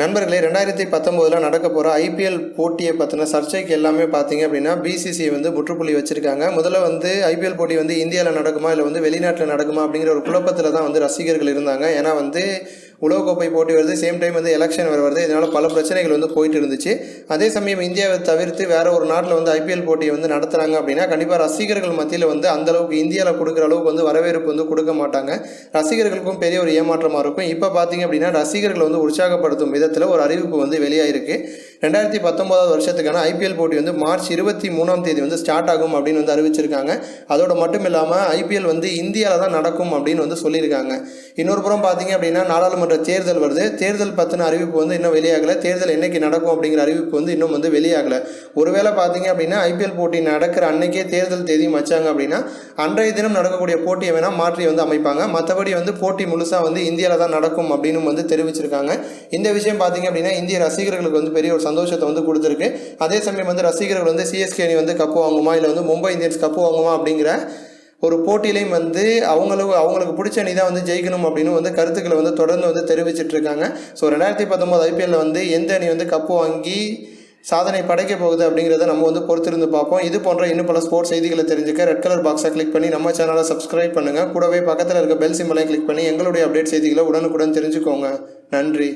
நண்பர்களே ரெண்டாயிரத்தி பத்தொம்போதில் நடக்க போகிற ஐபிஎல் போட்டியை பற்றின சர்ச்சைக்கு எல்லாமே பார்த்தீங்க அப்படின்னா பிசிசி வந்து முற்றுப்புள்ளி வச்சுருக்காங்க. முதல்ல வந்து ஐபிஎல் போட்டி வந்து இந்தியாவில் நடக்குமா இல்லை வந்து வெளிநாட்டில் நடக்குமா அப்படிங்கிற ஒரு குழப்பத்தில் தான் வந்து ரசிகர்கள் இருந்தாங்க. ஏன்னா வந்து உலகக்கோப்பை போட்டி வருது. சேம் டைம் வந்து எலெக்ஷன் வேறு வருது. இதனால் பல பிரச்சனைகள் வந்து போயிட்டு இருந்துச்சு அதே சமயம் இந்தியாவை தவிர்த்து வேற ஒரு நாட்டில் வந்து ஐபிஎல் போட்டியை வந்து நடத்துகிறாங்க அப்படின்னா கண்டிப்பாக ரசிகர்கள் மத்தியில் வந்து அந்தளவுக்கு இந்தியாவில் கொடுக்குற அளவுக்கு வந்து வரவேற்பு வந்து கொடுக்க மாட்டாங்க. ரசிகர்களுக்கும் பெரிய ஒரு ஏமாற்றமாக இருக்கும். இப்போ பார்த்தீங்க அப்படின்னா ரசிகர்களை வந்து உற்சாகப்படுத்தும் விதத்தில் ஒரு அறிவிப்பு வந்து வெளியாயிருக்கு. ரெண்டாயிரத்தி பத்தொம்போதாவது வருஷத்துக்கான ஐபிஎல் போட்டி வந்து மார்ச் இருபத்தி மூணாம் தேதி வந்து ஸ்டார்ட் ஆகும் அப்படின்னு வந்து அறிவிச்சிருக்காங்க. அதோட மட்டும் இல்லாமல் ஐபிஎல் வந்து இந்தியாவில் தான் நடக்கும் அப்படின்னு வந்து சொல்லியிருக்காங்க. இன்னொரு புறம் பார்த்தீங்க அப்படின்னா நாடாளுமன்ற தேர்தல் வருது. தேர்தல் பற்றின அறிவிப்பு வந்து இன்னும் வெளியாகலை. தேர்தல் என்னைக்கு நடக்கும் அப்படிங்கிற அறிவிப்பு வந்து இன்னும் வந்து வெளியாகலை. ஒருவேளை பார்த்தீங்க அப்படின்னா ஐபிஎல் போட்டி நடக்கிற அன்னைக்கே தேர்தல் தேதி வச்சாங்க அப்படின்னா அன்றைய தினம் நடக்கக்கூடிய போட்டியை வேணால் மாற்றி வந்து அமைப்பாங்க. மற்றபடி வந்து போட்டி முழுசாக வந்து இந்தியாவில் தான் நடக்கும் அப்படின்னு வந்து தெரிவிச்சிருக்காங்க. இந்த விஷயம் பார்த்தீங்க அப்படின்னா இந்திய ரசிகர்களுக்கு வந்து பெரிய ஒரு சந்தோஷத்தை வந்து கொடுத்துருக்கு. அதே சமயம் வந்து ரசிகர்கள் வந்து சிஎஸ்கே அணி வந்து கப்பு வாங்குமா இல்லை வந்து மும்பை இந்தியன்ஸ் கப்பு வாங்குமா அப்படிங்கிற ஒரு போட்டியிலையும் வந்து அவங்களுக்கு அவங்களுக்கு பிடிச்ச அணி தான் வந்து ஜெயிக்கணும் அப்படின்னு வந்து கருத்துக்களை வந்து தொடர்ந்து வந்து தெரிவிச்சிட்டு இருக்காங்க. ஸோ ரெண்டாயிரத்தி பத்தொம்போது ஐபிஎல்ல வந்து எந்த அணி வந்து கப்பு வாங்கி சாதனை படைக்க போகுது அப்படிங்கிறத நம்ம வந்து பொறுத்திருந்து பார்ப்போம். இது போன்ற இன்னும் பல ஸ்போர்ட்ஸ் செய்திகளை தெரிஞ்சுக்க ரெட் கலர் பாக்ஸை கிளிக் பண்ணி நம்ம சேனலை சப்ஸ்கிரைப் பண்ணுங்கள் கூடவே பக்கத்தில் இருக்க பெல் சிம்பலையும் கிளிக் பண்ணி எங்களுடைய அப்டேட் செய்திகளை உடனுக்குடன் தெரிஞ்சுக்கோங்க. நன்றி.